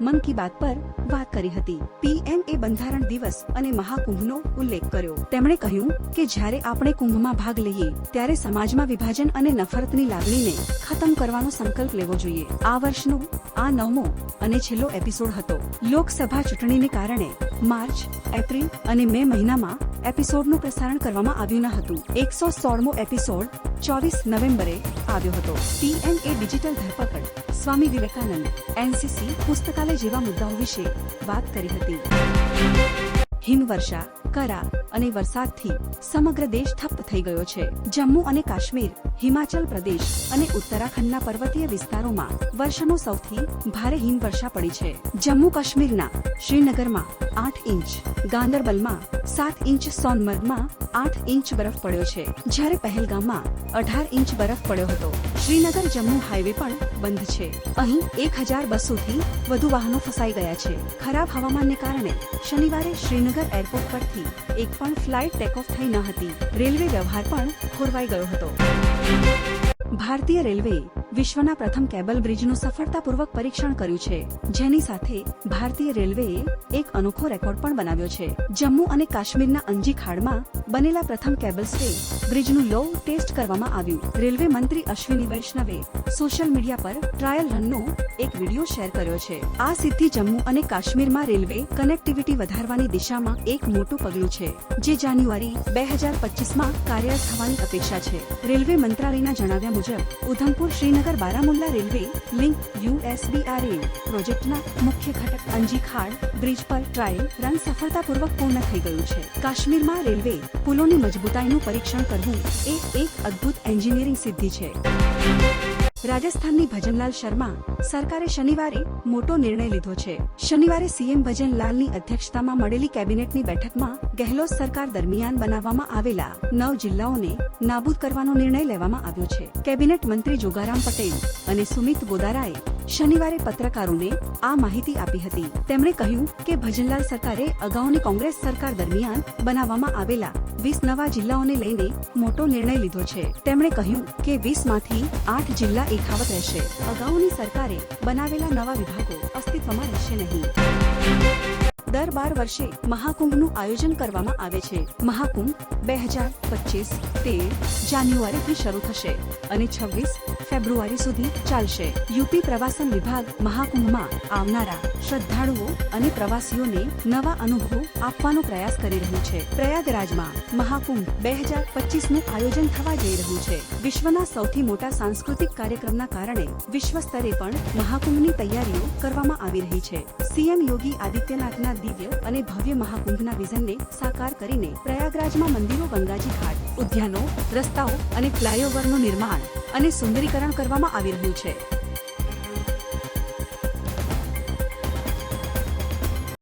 મન કી બાત પર વાત કરી હતી. પીએમ એ બંધારણ દિવસ અને મહાકુંભનો ઉલ્લેખ કર્યો. તેમણે કહ્યું કે જ્યારે આપણે કુંભમાં ભાગ લઈએ, ત્યારે સમાજમાં વિભાજન અને નફરતની લાગણીને ખતમ કરવાનો સંકલ્પ લેવો જોઈએ. આ વર્ષનો, આ નવમો અને છેલ્લો એપિસોડ હતો. લોકસભા ચૂંટણીને કારણે માર્ચ, એપ્રિલ અને મે મહિનામાં એપિસોડનું પ્રસારણ કરવામાં આવ્યું ન હતું. એકસો સોળમો એપિસોડ ચોવીસ નવેમ્બરે આવ્યો હતો. પીએમ એ ડિજિટલ ધરપકડ. સ્વામી વિવેકાનંદ, એનસીસી પુસ્તકાલય જેવા મુદ્દાઓ વિશે વાત કરી હતી. હિમવર્ષા, કરા અને વરસાદથી સમગ્ર દેશ ઠપ્પ થઈ ગયો છે. જમ્મુ અને કાશ્મીર, હિમાચલ પ્રદેશ અને ઉત્તરાખંડના પર્વતીય વિસ્તારોમાં વર્ષનો સૌથી ભારે હિમવર્ષા પડી છે. જમ્મુ કાશ્મીરના શ્રીનગરમાં આઠ ઇંચ, ગાંદરબલમાં સાત ઇંચ, સોનમર્ગમાં આઠ ઇંચ બરફ પડ્યો છે. જ્યારે પહેલગામમાં અઢાર ઇંચ બરફ પડ્યો હતો. શ્રીનગર જમ્મુ હાઈવે પણ બંધ છે. અહીં એક હજાર બસો થી વધુ વાહનો ફસાઈ ગયા છે. ખરાબ હવામાનને કારણે શનિવારે શ્રીનગર એરપોર્ટ પરથી એક પણ ફ્લાઇટ ટેકઓફ થઈ ન હતી. રેલવે વ્યવહાર પણ ખોરવાઈ ગયો હતો. ભારતીય રેલવેએ વિશ્વના પ્રથમ કેબલ બ્રિજનું સફળતાપૂર્વક પરીક્ષણ કર્યું છે. જેની સાથે ભારતીય રેલવેએ એક અનોખો રેકોર્ડ પણ બનાવ્યો છે. જમ્મુ અને કાશ્મીરના અંજી ખાડમાં બનેલા પ્રથમ કેબલ સ્ટે બ્રિજનું લો ટેસ્ટ કરવામાં આવ્યું. રેલવે મંત્રી અશ્વિની વૈષ્ણવે સોશિયલ મીડિયા પર ટ્રાયલ રનનો એક વીડિયો શેર કર્યો છે. આ સિદ્ધિ જમ્મુ અને કાશ્મીરમાં રેલવે કનેક્ટિવિટી વધારવાની દિશામાં એક મોટું પગલું છે, જે જાન્યુઆરી બે હજાર પચીસમાં કાર્યરત થવાની અપેક્ષા છે. રેલવે મંત્રાલયના જણાવ્યા મુજબ, Udhampur Srinagar Baramulla railway link USBRL પ્રોજેક્ટના મુખ્ય ઘટક અંજી ખાડ, બ્રિજ પર ટ્રાયલ રન સફળતાપૂર્વક પૂર્ણ થઈ ગયું છે. કાશ્મીરમાં રેલવે પુલોની મજબૂતાઈનું પરીક્ષણ કરવું એ એક અદ્ભુત એન્જિનિયરિંગ સિદ્ધિ છે. રાજસ્થાનની ભજનલાલ શર્મા સરકારે શનિવારે મોટો નિર્ણય લીધો છે. શનિવારે સીએમ ભજનલાલની અધ્યક્ષતામાં મળેલી કેબિનેટની બેઠકમાં ગહેલોત સરકાર દરમિયાન બનાવવામાં આવેલા નવ જિલ્લાઓને નાબૂદ કરવાનો નિર્ણય લેવામાં આવ્યો છે. કેબિનેટ મંત્રી જોગારામ પટેલ અને સુમિત બોદારાએ શનિવારે પત્રકારોને આ માહિતી આપી હતી. તેમણે કહ્યું કે ભજનલાલ સરકારે અગાઉની કોંગ્રેસ સરકાર દરમિયાન બનાવવામાં આવેલા વીસ નવા જિલ્લાઓને લઈને મોટો નિર્ણય લીધો છે. તેમણે કહ્યું કે વીસમાંથી આઠ જિલ્લા એકાવત રહેશે. અગાઉની સરકારે બનાવેલા નવા વિભાગો અસ્તિત્વમાં રહેશે નહીં. દર બાર વર્ષે મહાકુંભનું આયોજન કરવામાં આવે છે. મહાકુંભ બે હજાર પચીસ તેર જાન્યુઆરીથી શરૂ થશે અને છવ્વીસ ફેબ્રુઆરી સુધી ચાલશે. યુપી પ્રવાસન વિભાગ મહાકુંભમાં આવનારા શ્રદ્ધાળુઓ અને પ્રવાસીઓને નવા અનુભવો આપવાનો પ્રયાસ કરી રહ્યું છે. પ્રયાગરાજમાં મહાકુંભ બે હજાર પચીસનું આયોજન થવા જઈ રહ્યું છે. વિશ્વના સૌથી મોટા સાંસ્કૃતિક કાર્યક્રમના કારણે વિશ્વ સ્તરે પણ મહાકુંભની તૈયારીઓ કરવામાં આવી રહી છે. સીએમ યોગી આદિત્યનાથના દિવ્ય અને ભવ્ય મહાકુંભના વિઝનને સાકાર કરીને પ્રયાગરાજમાં મંદિરો, ગંગાજી ઘાટ, ઉદ્યાનો, રસ્તાઓ અને ફ્લાયઓવરનું નિર્માણ અને સુંદરીકરણ કરવામાં આવી રહ્યું છે.